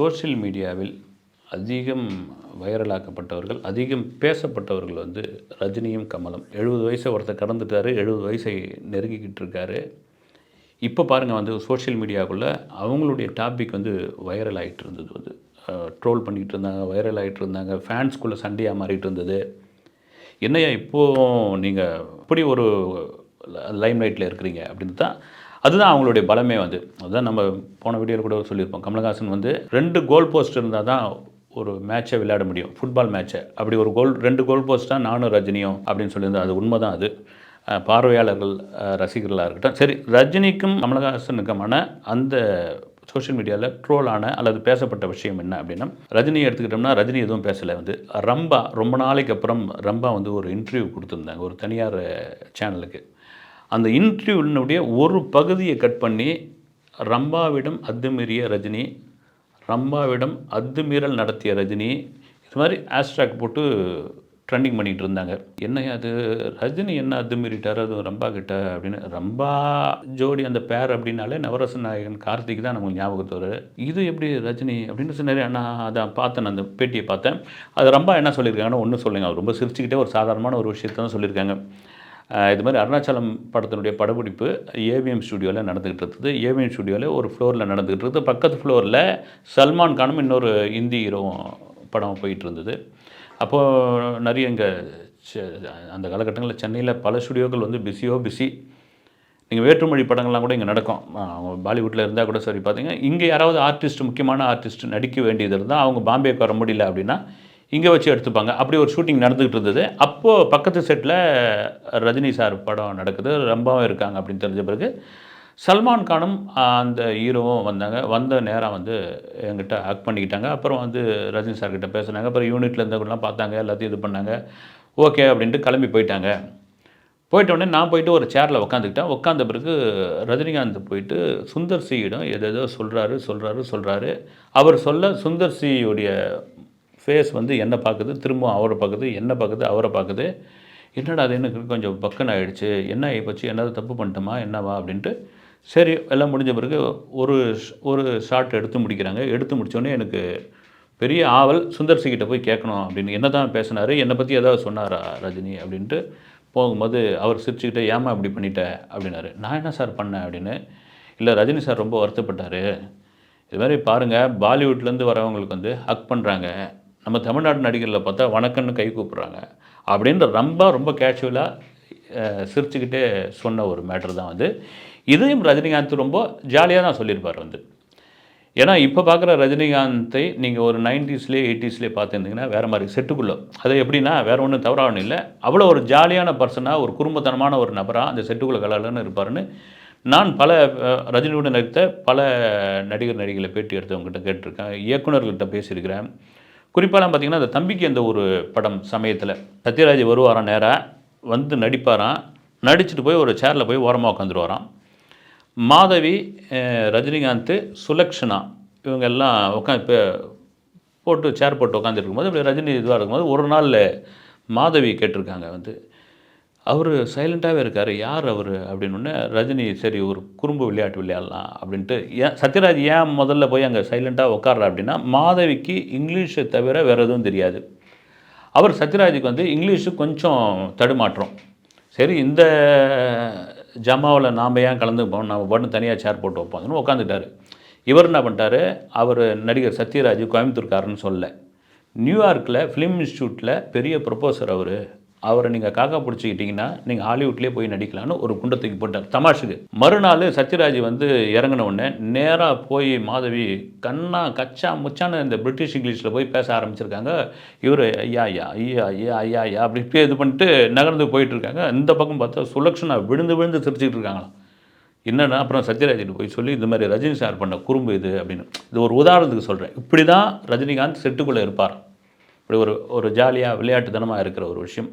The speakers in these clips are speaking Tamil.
சோஷியல் மீடியாவில் அதிகம் வைரலாக்கப்பட்டவர்கள் அதிகம் பேசப்பட்டவர்கள் வந்து ரஜினியும் கமலம். எழுபது வயசை ஒருத்தர் கடந்துட்டாரு எழுபது வயசை நெருங்கிக்கிட்டு இருக்காரு இப்போ பாருங்கள் வந்து சோஷியல் மீடியாவுக்குள்ளே அவங்களுடைய டாபிக் வந்து வைரல் ஆகிட்டு இருந்தது. வந்து ட்ரோல் பண்ணிக்கிட்டு இருந்தாங்க வைரல் ஆகிட்டு இருந்தாங்க ஃபேன்ஸ்குள்ளே சண்டையாக மாறிட்டு இருந்தது. என்னையா இப்போது நீங்கள் இப்படி ஒரு லைம் லைட்டில் இருக்கிறீங்க அப்படின்னு தான் அதுதான் அவங்களுடைய பலமே வந்து. அதுதான் நம்ம போன வீடியோவில் கூட சொல்லியிருப்போம். கமலஹாசன் வந்து ரெண்டு கோல் போஸ்ட் இருந்தால் தான் ஒரு மேட்சை விளையாட முடியும். ஃபுட்பால் மேட்சை அப்படி ஒரு கோல் ரெண்டு கோல் போஸ்ட் தான் நானும் ரஜினியும் அப்படின்னு சொல்லியிருந்தேன் அது உண்மை தான் அது பார்வையாளர்கள் ரசிகர்களாக இருக்கட்டும். சரி ரஜினிக்கும் கமலஹாசனுக்குமான அந்த சோஷியல் மீடியாவில் ட்ரோலான அல்லது பேசப்பட்ட விஷயம் என்ன அப்படின்னா ரஜினி எடுத்துக்கிட்டோம்னா ரஜினி எதுவும் பேசலை. வந்து ரம்பா ரொம்ப நாளைக்கு அப்புறம் ரம்பா வந்து ஒரு இன்டர்வியூ கொடுத்துருந்தாங்க ஒரு தனியார் சேனலுக்கு அந்த இன்டர்வியூனுடைய ஒரு பகுதியை கட் பண்ணி ரம்பாவிடம் அத்துமீறிய ரஜினி ரம்பாவிடம் அத்துமீறல் நடத்திய ரஜினி இது மாதிரி ஆஸ்ட்ராக் போட்டு ட்ரெண்டிங் பண்ணிகிட்டு இருந்தாங்க. என்ன அது ரஜினி என்ன அத்துமீறிட்டார்? அது ரம்பா கிட்ட அப்படின்னு. ரம்பா ஜோடி அந்த பேர் அப்படின்னாலே நவரச நாயகன் கார்த்திக் தான் நமக்கு ஞாபகத்து வரும் இது எப்படி ரஜினி அப்படின்னு சொன்னார். நான் அதான் பார்த்தேன் அந்த பேட்டியை பார்த்தேன். அது ரம்பா என்ன சொல்லியிருக்காங்கன்னு ஒன்றும் சொல்லுங்க. அவர் ரொம்ப சிரிச்சுக்கிட்டே ஒரு சாதாரணமான ஒரு விஷயத்தை தான் சொல்லியிருக்காங்க. இது மாதிரி அருணாச்சலம் படத்தினுடைய படப்பிடிப்பு ஏவிஎம் ஸ்டுடியோவில் நடந்துக்கிட்டு இருந்தது ஏவிஎம் ஸ்டுடியோவில் ஒரு ஃப்ளோரில் நடந்துக்கிட்டு இருந்தது பக்கத்து ஃப்ளோரில் சல்மான் கானும் இன்னொரு இந்தி ஹீரோவும் படம் போயிட்டு இருந்தது. அப்போது நிறைய இங்கே அந்த காலகட்டங்களில் சென்னையில் பல ஸ்டுடியோக்கள் வந்து பிஸியோ பிஸி நீங்கள் வேற்றுமொழி படங்கள்லாம் கூட இங்கே நடக்கும். அவங்க பாலிவுட்டில் இருந்தால் கூட சரி பார்த்தீங்க இங்கே யாராவது ஆர்டிஸ்ட் முக்கியமான ஆர்டிஸ்ட் நடிக்க வேண்டியது இருந்தால் அவங்க பாம்பேக்கு வர முடியல அப்படின்னா இங்கே வச்சு எடுத்துப்பாங்க. அப்படி ஒரு ஷூட்டிங் நடந்துகிட்டு இருந்தது. அப்போது பக்கத்து செட்டில் ரஜினி சார் படம் நடக்குது. ரொம்பவும் இருக்காங்க அப்படின்னு தெரிஞ்ச பிறகு சல்மான் கானும் அந்த ஹீரோவும் வந்தாங்க. வந்த நேரம் வந்து எங்கிட்ட ஆக்ட் பண்ணிக்கிட்டாங்க. அப்புறம் வந்து ரஜினி சார் கிட்ட பேசுனாங்க. அப்புறம் யூனிட்டில் இருந்தவங்களாம் பார்த்தாங்க. எல்லாத்தையும் இது பண்ணாங்க. ஓகே அப்படின்ட்டு கிளம்பி போயிட்டாங்க. போயிட்ட உடனே நான் போயிட்டு ஒரு சேரில் உட்காந்துக்கிட்டேன் உட்காந்த பிறகு ரஜினிகாந்த் போயிட்டு சுந்தர் சியிடம் எதேதோ சொல்கிறாரு சொல்கிறாரு சொல்கிறாரு அவர் சொல்ல சுந்தர் சியுடைய ஃபேஸ் வந்து என்ன பார்க்குது? திரும்ப அவரை பார்க்குது என்ன பார்க்குது அவரை பார்க்குது. என்னடா அது எனக்கு கொஞ்சம் பக்கன் ஆகிடுச்சு என்ன ஆகிப்போச்சு என்னது தப்பு பண்ணிட்டோமா? என்னவா? அப்படின்ட்டு சரி எல்லாம் முடிஞ்ச பிறகு ஒரு ஒரு ஷார்ட் எடுத்து முடிக்கிறாங்க. எடுத்து முடிச்சோடனே எனக்கு பெரிய ஆவல் சுந்தர் சி போய் கேட்கணும் அப்படின்னு. என்ன தான் பேசினார்? என்னை பற்றி ஏதாவது சொன்னாரா ரஜினி? அப்படின்ட்டு போகும்போது அவர் சிரிச்சுக்கிட்டே ஏமா இப்படி பண்ணிட்ட? அப்படின்னாரு. நான் என்ன சார் பண்ணேன்? அப்படின்னு. இல்லை ரஜினி சார் ரொம்ப வருத்தப்பட்டார். இது மாதிரி பாருங்கள் பாலிவுட்லேருந்து வரவங்களுக்கு வந்து ஹக் பண்ணுறாங்க நம்ம தமிழ்நாடு நடிகரில் பார்த்தா வணக்கம்னு கை கூப்பிட்றாங்க. அப்படின்ற ரொம்ப ரொம்ப கேஷுவலாக சிரிச்சுக்கிட்டே சொன்ன ஒரு மேட்டர் தான் வந்து இதையும் ரஜினிகாந்த் ரொம்ப ஜாலியாக தான் சொல்லியிருப்பார் வந்து. ஏன்னா இப்போ பார்க்குற ரஜினிகாந்தை நீங்கள் ஒரு நைன்டிஸ்லேயே எயிட்டிஸ்லேயே பார்த்துருந்தீங்கன்னா வேறு மாதிரி செட்டுக்குள்ளே. அது எப்படின்னா வேறு ஒன்றும் தவறாகணும் இல்லை. அவ்வளோ ஒரு ஜாலியான பர்சனாக ஒரு குடும்பத்தனமான ஒரு நபராக அந்த செட்டுக்குள்ளே கலர்லன்னு இருப்பாருன்னு நான் பல ரஜினியுடன் நடித்த பல நடிகர் நடிகளை பேட்டி எடுத்தவங்ககிட்ட கேட்டிருக்கேன். இயக்குனர்கள்கிட்ட பேசியிருக்கிறேன். குறிப்பாலாம் பார்த்திங்கன்னா அந்த தம்பிக்கு அந்த ஒரு படம் சமயத்தில் சத்யராஜ் வருவாராம் நேராக வந்து நடிப்பாராம் நடிச்சுட்டு போய் ஒரு சேரில் போய் ஓரமாக உட்காந்துருவாராம் மாதவி ரஜினிகாந்த் சுலக்ஷனா இவங்க எல்லாம் உட்காந்து இப்போ போட்டு சேர் போட்டு உட்காந்துருக்கும்போது இப்படி ரஜினி இதுவாக இருக்கும்போது ஒரு நாளில் மாதவி கேட்டிருக்காங்க வந்து. அவர் சைலண்ட்டாகவே இருக்கார். யார் அவர்? அப்படின்னு ரஜினி சரி ஒரு குறும்பு விளையாட்டு விளையாடலாம் அப்படின்ட்டு ஏன் சத்யராஜ் ஏன் முதல்ல போய் அங்கே சைலண்ட்டாக உட்கார்றா அப்படின்னா மாதவிக்கு இங்கிலீஷை தவிர வேறு எதுவும் தெரியாது. அவர் சத்யராஜுக்கு வந்து இங்கிலீஷு கொஞ்சம் தடுமாற்றம். சரி இந்த ஜமாவில் நாம் ஏன் கலந்துப்போம் நம்ம பாட்டு தனியாக சேர் போட்டு வைப்போம்னு உட்காந்துட்டாரு. இவர் என்ன பண்ணிட்டாரு? அவர் நடிகர் சத்யராஜ் கோயம்புத்தூர்காரன்னு சொல்ல. நியூயார்க்கில் ஃபிலிம் இன்ஸ்டியூட்டில் பெரிய ப்ரொபோசர் அவர். அவரை நீங்கள் காக்கா பிடிச்சிக்கிட்டிங்கன்னா நீங்கள் ஹாலிவுட்லேயே போய் நடிக்கலான்னு ஒரு குண்டை தூக்கி போட்டார். தமாஷுக்கு. மறுநாள் சத்யராஜ் வந்து இறங்கின உடனே நேராக போய் மாதவி கண்ணா கச்சா முச்சான இந்த பிரிட்டிஷ் இங்கிலீஷில் போய் பேச ஆரம்பிச்சிருக்காங்க. இவர் ஐயா ஐயா ஐயா ஐயா ஐயா ஐயா அப்படி இப்படியே இது பண்ணிட்டு நகர்ந்து போயிட்டுருக்காங்க. இந்த பக்கம் பார்த்தா சுலக்ஷனா விழுந்து விழுந்து சிரிச்சுக்கிட்டு இருக்காங்களாம். என்னென்னா அப்புறம் சத்யராஜிட்டு போய் சொல்லி இந்த மாதிரி ரஜினி சார் பண்ண குறும்பு இது அப்படின்னு. இது ஒரு உதாரணத்துக்கு சொல்கிறேன் இப்படி தான் ரஜினிகாந்த் செட்டுக்குள்ளே இருப்பார் இப்படி ஒரு ஒரு ஜாலியாக விளையாட்டுத்தனமாக இருக்கிற ஒரு விஷயம்.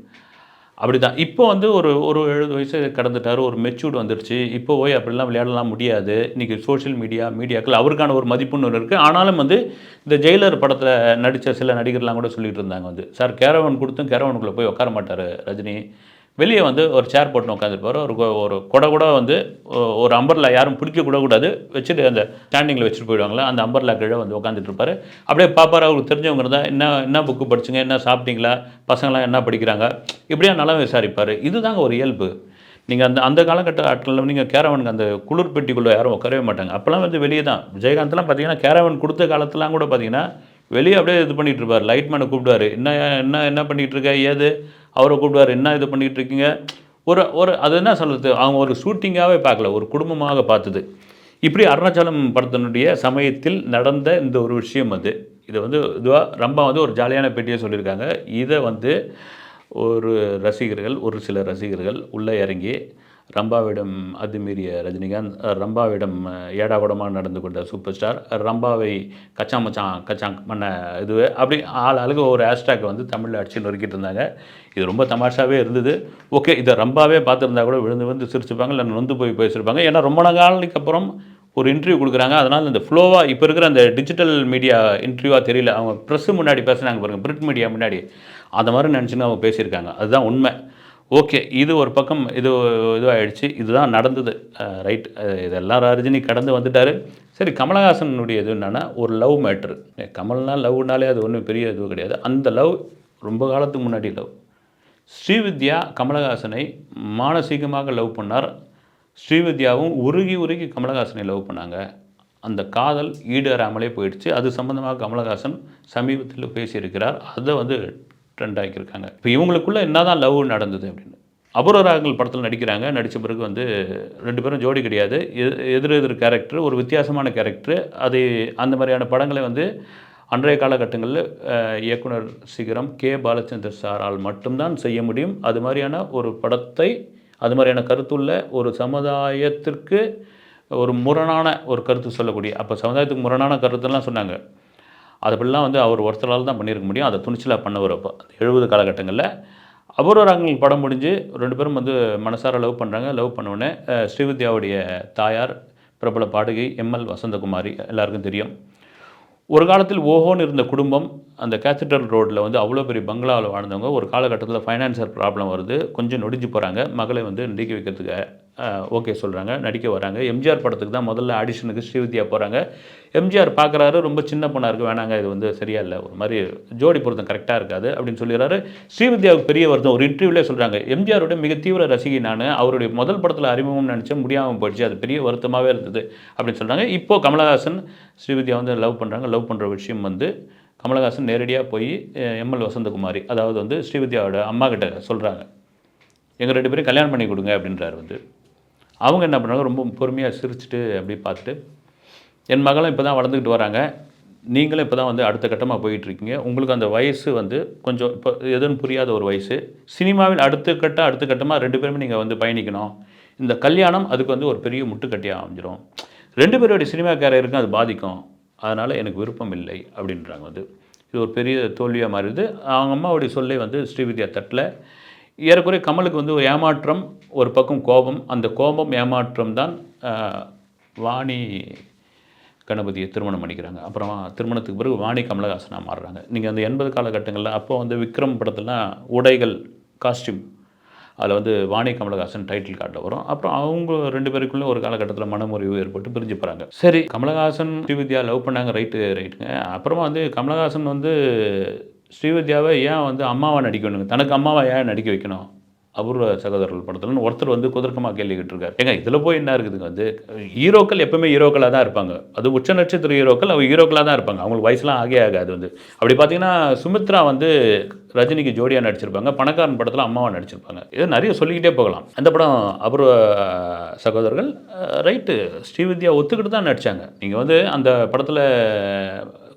அப்படி தான் இப்போ வந்து ஒரு ஒரு எழுபது வயசு கடந்துட்டார் ஒரு மெச்சூர்டு வந்துருச்சு. இப்போ போய் அப்படிலாம் விளையாடலாம் முடியாது. இன்றைக்கி சோஷியல் மீடியா மீடியாக்கள் அவருக்கான ஒரு மதிப்புன்னு ஒன்று இருக்குது ஆனாலும் வந்து இந்த ஜெயிலர் படத்தில் நடித்த சில நடிகர்லாம் கூட சொல்லிகிட்டு இருந்தாங்க வந்து. சார் கேரவன் கொடுத்தும் கேரவனுக்குள்ளே போய் உட்கார மாட்டார் ரஜினி. வெளியே வந்து ஒரு சேர் போட்டு உட்காந்துருப்பாரு ஒரு ஒரு கொடை கூட வந்து ஒரு அம்பர்லா யாரும் பிடிக்கக்கூடக்கூடாது கூடாது. வச்சுட்டு அந்த ஸ்டாண்டிங்கில் வச்சுட்டு போயிடுவாங்களா? அந்த அம்பர்லா கீழே வந்து உட்காந்துட்டு இருப்பார் அப்படியே பாப்பார் அவருக்கு தெரிஞ்சவங்க இருந்தால் என்ன என்ன புக்கு படிச்சுங்க? என்ன சாப்பிட்டீங்களா? பசங்களாம் என்ன படிக்கிறாங்க? இப்படியே நல்லா விசாரிப்பார். இதுதாங்க ஒரு இயல்பு. நீங்கள் அந்த அந்த காலகட்ட ஆட்களில் நீங்கள் கேரவனுக்கு அந்த குளிர் பெட்டிக்குள்ளே யாரும் உட்காரவே மாட்டாங்க. அப்போல்லாம் வந்து வெளியே தான். விஜயகாந்த்லாம் பார்த்தீங்கன்னா கேரவன் கொடுத்த காலத்துலாம் கூட பார்த்தீங்கன்னா வெளியே அப்படியே இது பண்ணிகிட்டு இருப்பார். லைட்மேனை கூப்பிடுவார். என்ன என்ன என்ன பண்ணிகிட்ருக்க இருக்க? ஏது? அவரை கூப்பிடுவார் என்ன இது பண்ணிட்டு இருக்கீங்க? ஒரு ஒரு அது என்ன சொல்கிறது அவங்க ஒரு ஷூட்டிங்காகவே பார்க்கல ஒரு குடும்பமாக பார்த்தது. இப்படி அருணாச்சலம் படத்தினுடைய சமயத்தில் நடந்த இந்த ஒரு விஷயம் அது. இதை வந்து இதுவாக ரொம்ப வந்து ஒரு ஜாலியான பேட்டியை சொல்லியிருக்காங்க. இதை வந்து ஒரு ரசிகர்கள் ஒரு சில ரசிகர்கள் உள்ளே இறங்கி ரம்பாவிடம் அத்துமீறிய ரஜினிகாந்த் ரம்பாவிடம் அஹ், ஏடாகூடமாக நடந்து கொண்ட சூப்பர் ஸ்டார் ரம்பாவை கச்சா மச்சான் கச்சாங் பண்ண இது அப்படி ஆள் அழகு ஒரு ஹேஷ்டேக் வந்து தமிழில் அடிச்சு நொறுக்கிட்டு இருந்தாங்க. இது ரொம்ப தமாஷாவே இருந்தது. ஓகே இதை ரம்பாவே பார்த்துருந்தா கூட விழுந்து வந்து சிரிச்சுப்பாங்க இல்லை நொந்து போய் பேசியிருப்பாங்க ஏன்னா ரொம்ப நாளைக்கு அப்புறம் ஒரு இன்டர்வியூ கொடுக்குறாங்க. அதனால் இந்த ஃப்ளோவாக இப்போ இருக்கிற அந்த டிஜிட்டல் மீடியா இன்டர்வியூவாக தெரியல. அவங்க ப்ரெஸ்ஸு முன்னாடி பேசுனாங்க பாருங்க பிரிண்ட் மீடியா முன்னாடி. அந்த மாதிரி நினச்சின்னு அவங்க பேசியிருக்காங்க. அதுதான் உண்மை. ஓகே இது ஒரு பக்கம் இது இதுவாகிடுச்சு இதுதான் நடந்தது. ரைட். இதெல்லாம் ரஜினி கடந்து வந்துட்டார். சரி கமலஹாசனுடைய இது என்னென்னா ஒரு லவ் மேட்ரு. கமல்னா லவ்னாலே அது ஒன்றும் பெரிய இது கிடையாது. அந்த லவ் ரொம்ப காலத்துக்கு முன்னாடி லவ். ஸ்ரீவித்யா கமலஹாசனை மானசீகமாக லவ் பண்ணார். ஸ்ரீவித்யாவும் உருகி உருகி கமலஹாசனை லவ் பண்ணாங்க. அந்த காதல் ஈடேறாமலே போயிடுச்சு. அது சம்மந்தமாக கமலஹாசன் சமீபத்தில் பேசியிருக்கிறார். அதை வந்து ட்ரெண்ட் ஆகியிருக்காங்க இப்போ இவங்களுக்குள்ளே என்ன தான் லவ் நடந்தது அப்படின்னு. அபூர்வராகங்கள் படத்தில் நடிக்கிறாங்க. நடித்த பிறகு வந்து ரெண்டு பேரும் ஜோடி கிடையாது. எதிர் எதிர் கேரக்டர் ஒரு வித்தியாசமான கேரக்டர் அது அந்த மாதிரியான படங்களை வந்து அன்றைய காலகட்டங்களில் இயக்குனர் சிகரம் கே. பாலச்சந்தர் சாரால் மட்டும்தான் செய்ய முடியும். அது மாதிரியான ஒரு படத்தை அது மாதிரியான கருத்துள்ள ஒரு சமுதாயத்திற்கு ஒரு முரணான ஒரு கருத்து சொல்லக்கூடிய அப்போ சமுதாயத்துக்கு முரணான கருத்துலாம் சொன்னாங்க. அதுபடிலாம் வந்து அவர் ஒருத்தரால் தான் பண்ணியிருக்க முடியும். அதை துணிச்சலாக பண்ணவர் அப்போ. எழுபது காலகட்டங்களில் அபூர்வராங்கள் படம் முடிஞ்சு ரெண்டு பேரும் வந்து மனசார லவ் பண்ணுறாங்க லவ் பண்ணோடனே ஸ்ரீவித்யாவுடைய தாயார் பிரபல பாடகி எம்எல் வசந்தகுமாரி எல்லாருக்கும் தெரியும். ஒரு காலத்தில் ஓஹோன்னு இருந்த குடும்பம் அந்த கேத்திட்ரல் ரோட்டில் வந்து அவ்வளோ பெரிய பங்களாவில் வாழ்ந்தவங்க. ஒரு காலகட்டத்தில் ஃபைனான்சியல் ப்ராப்ளம் வருது. கொஞ்சம் நொடிஞ்சு போகிறாங்க மகளை வந்து நீக்கி வைக்கிறதுக்கு ஓகே சொல்கிறாங்க நடிக்க வராங்க. எம்ஜிஆர் படத்துக்கு தான் முதல்ல ஆடிஷனுக்கு ஸ்ரீவித்யா போகிறாங்க எம்ஜிஆர் பார்க்குறாரு ரொம்ப சின்ன பொண்ணாக இருக்குது வேணாங்க இது வந்து சரியா இல்லை ஒரு மாதிரி ஜோடி பொருத்தம் கரெக்டாக இருக்காது அப்படின்னு சொல்லிடுறாரு. ஸ்ரீவித்யாவுக்கு பெரிய வருத்தம் ஒரு இன்டர்வியூலே சொல்கிறாங்க எம்ஜிஆருடைய மிக தீவிர ரசிகை நான் அவருடைய முதல் படத்தில் அறிமுகம் நினச்சேன் முடியாமல் போயிடுச்சு அது பெரிய வருத்தமாகவே இருந்தது அப்படின்னு சொல்கிறாங்க இப்போ கமலஹாசன் ஸ்ரீவித்யா வந்து லவ் பண்ணுறாங்க லவ் பண்ணுற விஷயம் வந்து கமலஹாசன் நேரடியாக போய் எம்எல் வசந்தகுமாரி அதாவது வந்து ஸ்ரீவித்யாவோட அம்மா கிட்ட சொல்கிறாங்க எங்கள் ரெண்டு பேரும் கல்யாணம் பண்ணி கொடுங்க அப்படின்றாரு வந்து. அவங்க என்ன பண்ணுறாங்க ரொம்ப பொறுமையாக சிரிச்சுட்டு அப்படி பார்த்துட்டு என் மகளும் இப்போ தான் வளர்ந்துக்கிட்டு வராங்க. நீங்களும் இப்போ தான் வந்து அடுத்த கட்டமாக போயிட்டுருக்கீங்க. உங்களுக்கு அந்த வயசு வந்து கொஞ்சம் இப்போ எதுவும் புரியாத ஒரு வயசு. சினிமாவில் அடுத்த கட்ட அடுத்த கட்டமாக ரெண்டு பேருமே நீங்கள் வந்து பயணிக்கணும். இந்த கல்யாணம் அதுக்கு வந்து ஒரு பெரிய முட்டுக்கட்டியாக அமைஞ்சிடும் ரெண்டு பேருடைய சினிமா கேரியருக்கும் அது பாதிக்கும். அதனால் எனக்கு விருப்பம் இல்லை அப்படின்றாங்க வந்து. இது ஒரு பெரிய தோல்வியாக மாறிடுது. அவங்க அம்மாவுடைய சொல்லை வந்து ஸ்ரீவித்யா தட்டில். ஏறக்குறைய கமலுக்கு வந்து ஒரு ஏமாற்றம் ஒரு பக்கம் கோபம். அந்த கோபம் ஏமாற்றம் தான் வாணி கணபதியை திருமணம் பண்ணிக்கிறாங்க. அப்புறமா திருமணத்துக்கு பிறகு வாணி கமலஹாசனாக மாறுறாங்க. நீங்கள் அந்த எண்பது காலகட்டங்களில் அப்போ வந்து விக்ரம் படத்துலாம் உடைகள் காஸ்டியூம் அதில் வந்து வாணி கமலஹாசன் டைட்டில் கார்டில் வரும். அப்புறம் அவங்க ரெண்டு பேருக்குள்ளே ஒரு காலகட்டத்தில் மனமுறிவு ஏற்பட்டு பிரிஞ்சு போகிறாங்க சரி கமலஹாசன் ஸ்ரீவித்யா லவ் பண்ணாங்க ரைட்டு ரைட்டுங்க அப்புறமா வந்து கமலஹாசன் வந்து ஸ்ரீவித்யாவை ஏன் வந்து அம்மாவை நடிக்கணுங்க? தனக்கு அம்மாவை ஏன் நடிக்க வைக்கணும்? அபூர்வ சகோதரர்கள் படத்துலன்னு ஒருத்தர் வந்து குதர்க்கமாக கேள்வி கேட்டிருக்காரு. ஏங்க இதில் போய் என்ன இருக்குதுங்க வந்து? ஹீரோக்கள் எப்பவுமே ஹீரோக்களாக தான் இருப்பாங்க. அது உச்ச நட்சத்திர ஹீரோக்கள் அவங்க ஹீரோக்களாக தான் இருப்பாங்க. அவங்களுக்கு வயசுலாம் ஆகே ஆகாது வந்து. அப்படி பார்த்தீங்கன்னா சுமித்ரா வந்து ரஜினிக்கு ஜோடியாக நடிச்சிருப்பாங்க. பணக்காரன் படத்தில் அம்மாவை நடிச்சிருப்பாங்க. இதை நிறைய சொல்லிக்கிட்டே போகலாம். அந்த படம் அபூர்வ சகோதரர்கள் ரைட்டு. ஸ்ரீவித்யா ஒத்துக்கிட்டு தான் நடித்தாங்க நீங்கள் வந்து அந்த படத்தில்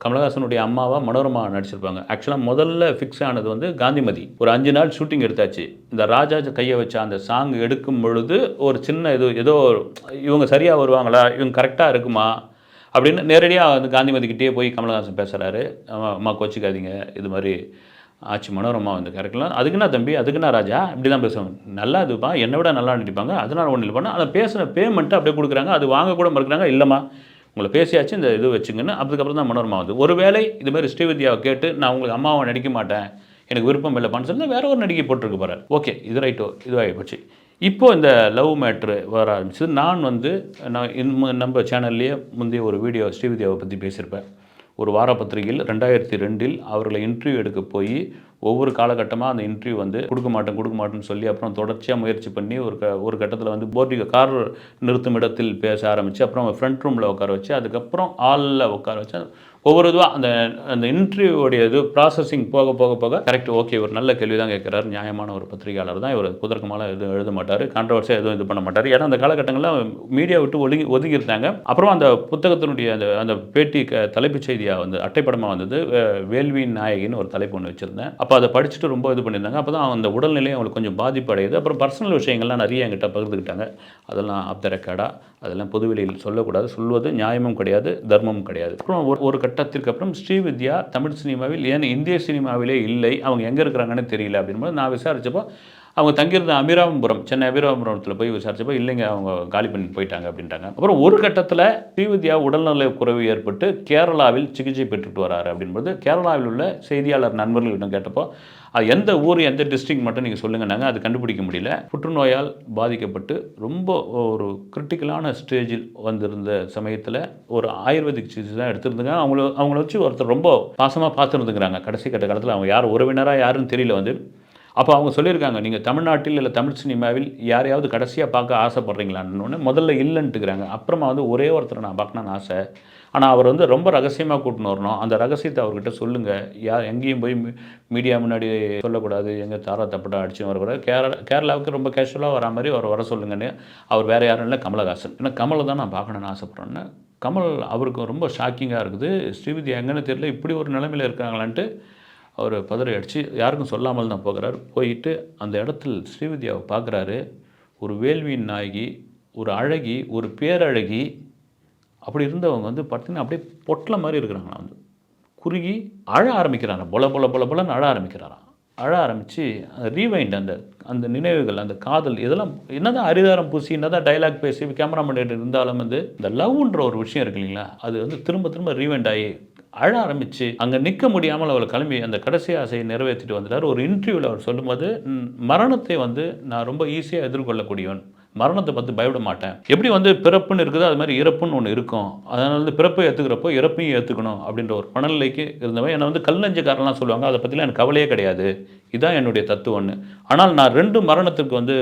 கமலஹாசனுடைய அம்மாவா மனோரமா நடிச்சிருப்பாங்க. ஆக்சுவலாக முதல்ல ஃபிக்ஸ் ஆனது வந்து காந்திமதி. ஒரு அஞ்சு நாள் ஷூட்டிங் எடுத்தாச்சு. இந்த ராஜா கையை வச்ச அந்த சாங் எடுக்கும் பொழுது ஒரு சின்ன இது ஏதோ ஒரு- இவங்க சரியாக வருவாங்களா? இவங்க கரெக்டாக இருக்குமா? அப்படின்னு நேரடியாக வந்து காந்திமதிக்கிட்டே போய் கமலஹாசன் பேசுகிறாரு அம்மா கோச்சிக்காதீங்க. இது மாதிரி ஆச்சு மனோரமா வந்து கரெக்ட்லாம் அதுக்குன்னா தம்பி? அதுக்குன்னா ராஜா? இப்படி தான் பேசுவாங்க. நல்லா இதுப்பா. என்னை விட நல்லா நடிப்பாங்க. அதனால் ஒன்றும் இல்லை. பண்ணால் அதை பேசுகிற பேமெண்ட்டு அப்படியே கொடுக்குறாங்க. அது வாங்க கூட மறுக்கிறாங்க. இல்லைம்மா. உங்களை பேசியாச்சு இந்த இது வச்சுங்கன்னு அதுக்கப்புறம் தான் மனோரமா வந்து ஒருவேளை இது மாதிரி ஸ்ரீவித்யாவை கேட்டு நான் உங்களுக்கு அம்மாவை நடிக்க மாட்டேன் எனக்கு விருப்பம் இல்லைப்பான்னு சொல்லி வேற ஒரு நடிகை போட்டிருக்க போகிறார் ஓகே இது ரைட்டோ இதுவாகி போச்சு. இப்போ இந்த லவ் மேட்ரு வர ஆரம்பிச்சது. நான் வந்து நான் இன் நம்ம சேனல்லையே முந்தைய ஒரு வீடியோ ஸ்ரீவித்யாவை பற்றி பேசியிருப்பேன். ஒரு வார பத்திரிகையில் ரெண்டாயிரத்தி ரெண்டில் அவர்களை இன்டர்வியூ எடுக்க போய் ஒவ்வொரு காலகட்டமாக அந்த இன்டர்வியூ வந்து கொடுக்க மாட்டேன் கொடுக்க மாட்டேன்னு சொல்லி அப்புறம் தொடர்ச்சியாக முயற்சி பண்ணி ஒரு க ஒரு கட்டத்தில் வந்து போர்டிங் கார் நிறுத்தும் இடத்தில் பேச ஆரம்பித்து அப்புறம் ஃப்ரண்ட் ரூமில் உட்கார வச்சு அதுக்கப்புறம் ஹாலில் உட்கார வச்சு ஒவ்வொரு இதுவாக அந்த அந்த இன்டர்வியூடைய இது ப்ராசஸிங் போக போக போக கரெக்ட் ஓகே ஒரு நல்ல கேள்வி தான் கேட்குறாரு. நியாயமான ஒரு பத்திரிகையாளர் தான். இவர் குதர்க்கமாக எதுவும் எழுத மாட்டார். கான்ட்ரவர்ஸியாக எதுவும் இது பண்ண மாட்டார். ஏன்னா அந்த காலகட்டங்களில் மீடியா விட்டு ஒதுங்கி ஒதுங்கி இருந்தாங்க அப்புறம் அந்த புத்தகத்தினுடைய அந்த அந்த பேட்டி க தலைப்புச் செய்தியாக வந்து அட்டைப்படமாக வந்தது. அஹ், வேள்வியின் நாயகின்னு ஒரு தலைப்பு ஒன்று வச்சுருந்தேன். அப்போ அதை படிச்சுட்டு ரொம்ப இது பண்ணியிருந்தாங்க. அப்போ தான் அந்த உடல்நிலையும் அவங்களுக்கு கொஞ்சம் பாதிப்பு அடையுது அப்புறம் பர்சனல் விஷயங்கள்லாம் நிறைய என்கிட்ட பகிர்ந்துக்கிட்டாங்க. அதெல்லாம் ஆஃப் த ரெக்கார்டாக அதெல்லாம் பொதுவெளியில் சொல்லக்கூடாது. சொல்வது நியாயமும் கிடையாது தர்மமும் கிடையாது. அப்புறம் ஒரு ஒரு கட்டத்திற்கு அப்புறம் ஸ்ரீவித்யா தமிழ் சினிமாவில் ஏன் இந்திய சினிமாவிலே இல்லை அவங்க எங்கே இருக்கிறாங்கன்னு தெரியல அப்படின்போது நான் விசாரித்தப்போ அவங்க தங்கியிருந்த அமிராமபுரம் சென்னை அமீராபுரத்தில் போய் விசாரிச்சப்போ இல்லைங்க அவங்க காலி பண்ணி போயிட்டாங்க அப்படின்ட்டாங்க. அப்புறம் ஒரு கட்டத்தில் ஸ்ரீவித்யா உடல்நல குறைவு ஏற்பட்டு கேரளாவில் சிகிச்சை பெற்றுட்டு வராரு அப்படின்போது கேரளாவில் உள்ள செய்தியாளர் நண்பர்களிடம் கேட்டப்போ அது எந்த ஊர் எந்த டிஸ்ட்ரிக்ட் மட்டும் நீங்கள் சொல்லுங்கன்னாங்க அது கண்டுபிடிக்க முடியல. புற்றுநோயால் பாதிக்கப்பட்டு ரொம்ப ஒரு கிரிட்டிக்கலான ஸ்டேஜில் வந்திருந்த சமயத்தில் ஒரு ஆயுர்வேதிக் சிகிச்சை தான் எடுத்திருந்தாங்க. அவங்கள அவங்கள வச்சு ஒருத்தர் ரொம்ப பாசமாக பார்த்துருந்துங்கிறாங்க கடைசி கட்ட காலத்தில் அவங்க யார் உறவினராக யாருன்னு தெரியல வந்து அப்போ அவங்க சொல்லியிருக்காங்க நீங்கள் தமிழ்நாட்டில் இல்லை தமிழ் சினிமாவில் யாரையாவது கடைசியாக பார்க்க ஆசைப்பட்றீங்களான்னு. முதல்ல இல்லைன்ட்டுக்கிறாங்க அப்புறமா வந்து ஒரே ஒருத்தரை நான் பார்க்கணுன்னு ஆசை. ஆனால் அவர் வந்து ரொம்ப ரகசியமாக கூட்டின்னு வரணும். அந்த ரகசியத்தை அவர்கிட்ட சொல்லுங்கள் யார் எங்கேயும் போய் மீ- மீடியா முன்னாடி சொல்லக்கூடாது. எங்கே தாரா தப்பட்டா அடிச்சும் வரக்கூடாது. கேரளா கேரளாவுக்கு ரொம்ப கேஷுவலாக வரா மாதிரி அவர் வர சொல்லுங்கன்னு அவர் வேறு யாரும் இல்லை கமலஹாசன். ஏன்னா கமலை தான் நான் பார்க்கணுன்னு ஆசைப்பட்றேன்னு. கமல் அவருக்கு ரொம்ப ஷாக்கிங்காக இருக்குது. ஸ்ரீவிதி எங்கன்னு தெரியல இப்படி ஒரு நிலைமையில் இருக்காங்களான்ட்டு அவர் பதறி அடித்து யாருக்கும் சொல்லாமல் தான் போகிறார். போயிட்டு அந்த இடத்துல ஸ்ரீவித்யாவை பார்க்குறாரு. ஒரு வேள்வியின் நாயகி ஒரு அழகி ஒரு பேரழகி. அப்படி இருந்தவங்க வந்து பார்த்தீங்கன்னா அப்படியே பொட்டல மாதிரி இருக்கிறாங்களா வந்து குறுகி அழ ஆரம்பிக்கிறாராம் பொல பொல பொல பொலன்னு அழ ஆரம்பிக்கிறாராம். அழ ஆரம்பித்து அந்த ரீவைண்ட் அந்த அந்த நினைவுகள் அந்த காதல் இதெல்லாம் என்ன தான் அரிதாரம் பூசி என்ன தான் டைலாக் பேசி கேமராமேன் இருந்தாலும் வந்து இந்த லவ்ன்ற ஒரு விஷயம் இருக்கு இல்லைங்களா? அது வந்து திரும்ப திரும்ப ரீவைண்ட் ஆகி அழ ஆரம்பித்து அங்கே நிற்க முடியாமல் அவளை கிளம்பி அந்த கடைசி ஆசையை நிறைவேற்றிட்டு வந்துட்டார். ஒரு இன்டர்வியூவில் அவர் சொல்லும்போது மரணத்தை வந்து நான் ரொம்ப ஈஸியாக எதிர்கொள்ளக்கூடியவன். மரணத்தை பார்த்து பயப்பட மாட்டேன். எப்படி வந்து பிறப்புன்னு இருக்குதோ அது மாதிரி இறப்புன்னு ஒன்று இருக்கும். அதனால வந்து பிறப்பை ஏற்றுக்கிறப்போ இறப்பையும் ஏற்றுக்கணும் அப்படின்ற ஒரு மனநிலைக்கு இருந்தவன். என்னை வந்து கல் நெஞ்சக்காரன்லாம் சொல்லுவாங்க அதை பற்றிலாம் எனக்கு கவலையே கிடையாது. இதுதான் என்னுடைய தத்துவம்னு ஆனால் நான் ரெண்டு மரணத்துக்கு வந்து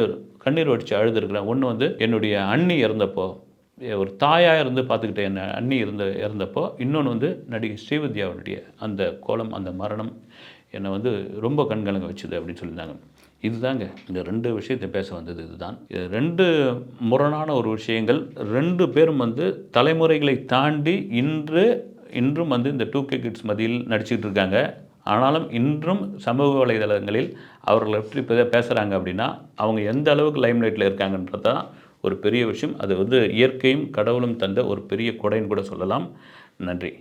கண்ணீர் வடித்து அழுதுருக்கிறேன். ஒன்று வந்து என்னுடைய அண்ணி இறந்தப்போ ஒரு தாயாக இருந்து பார்த்துக்கிட்ட என்ன அண்ணி இருந்த இறந்தப்போ இன்னொன்று வந்து நடிகை ஸ்ரீவித்யாவுடைய அந்த கோலம் அந்த மரணம் என்னை வந்து ரொம்ப கண்கலங்க வச்சுது அப்படின்னு சொல்லியிருந்தாங்க. இதுதாங்க இந்த ரெண்டு விஷயத்தை பேச வந்தது இதுதான். இது ரெண்டு முரணான ஒரு விஷயங்கள். ரெண்டு பேரும் வந்து தலைமுறைகளை தாண்டி இன்று இன்றும் வந்து இந்த டூ கே கிட்ஸ் மதியில் நடிச்சிட்டு இருக்காங்க. ஆனாலும் இன்றும் சமூக வலைதளங்களில் அவர்கள் எப்படி பேசுகிறாங்க அப்படின்னா அவங்க எந்த அளவுக்கு லைம்லைட்டில் இருக்காங்கன்றது தான் ஒரு பெரிய விஷயம். அது வந்து இயற்கையும் கடவுளும் தந்த ஒரு பெரிய கொடைன்னு கூட சொல்லலாம். நன்றி.